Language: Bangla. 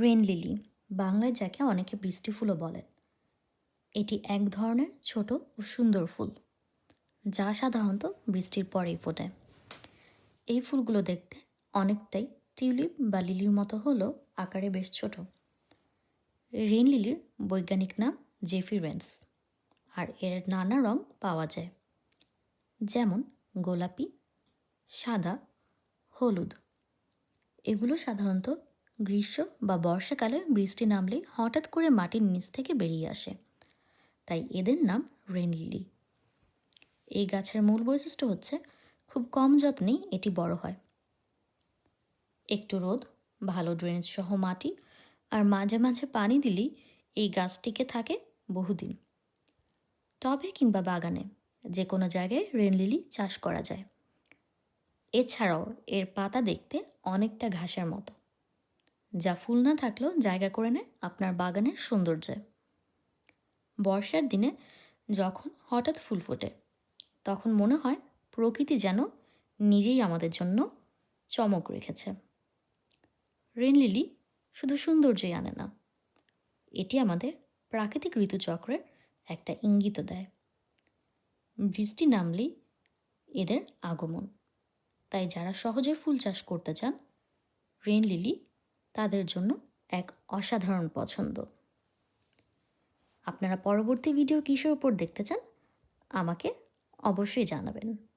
রেন লিলি বাংলায় যাকে অনেকে বৃষ্টি ফুলও বলেন। এটি এক ধরনের ছোট ও সুন্দর ফুল, যা সাধারণত বৃষ্টির পরেই ফোটে। এই ফুলগুলো দেখতে অনেকটাই টিউলিপ বা লিলির মতো হলেও আকারে বেশ ছোট। রেন লিলির বৈজ্ঞানিক নাম জেফি রেন্স, আর এর নানা রং পাওয়া যায়। যেমন গোলাপি, সাদা, হলুদ। এগুলো সাধারণত গ্রীষ্ম বা বর্ষাকালে বৃষ্টি নামলেই হঠাৎ করে মাটির নিচ থেকে বেরিয়ে আসে। তাই এদের নাম রেন লিলি এই গাছের মূল বৈশিষ্ট্য হচ্ছে খুব কম যত্নেই এটি বড় হয়। একটু রোদ, ভালো ড্রেনেজ সহ মাটি আর মাঝে মাঝে পানি দিলেই এই গাছটিকে থাকে বহুদিন। টবে কিংবা বাগানে যে কোনো জায়গায় রেন লিলি চাষ করা যায়। এছাড়াও এর পাতা দেখতে অনেকটা ঘাসের মতো। যা ফুল না থাকলেও জায়গা করে নেয় আপনার বাগানের সৌন্দর্যে। বর্ষার দিনে যখন হঠাৎ ফুল ফোটে, তখন মনে হয় প্রকৃতি যেন নিজেই আমাদের জন্য চমক রেখেছে। রেন লিলি শুধু সৌন্দর্যই আনে না, এটি আমাদের প্রাকৃতিক ঋতুচক্রের একটা ইঙ্গিত দেয়। বৃষ্টি নামলেই এদের আগমন। তাই যারা সহজে ফুল চাষ করতে চান, রেন লিলি তাদের জন্য এক অসাধারণ পছন্দ। আপনারা পরবর্তী ভিডিও কিসের উপর দেখতে চান, আমাকে অবশ্যই জানাবেন।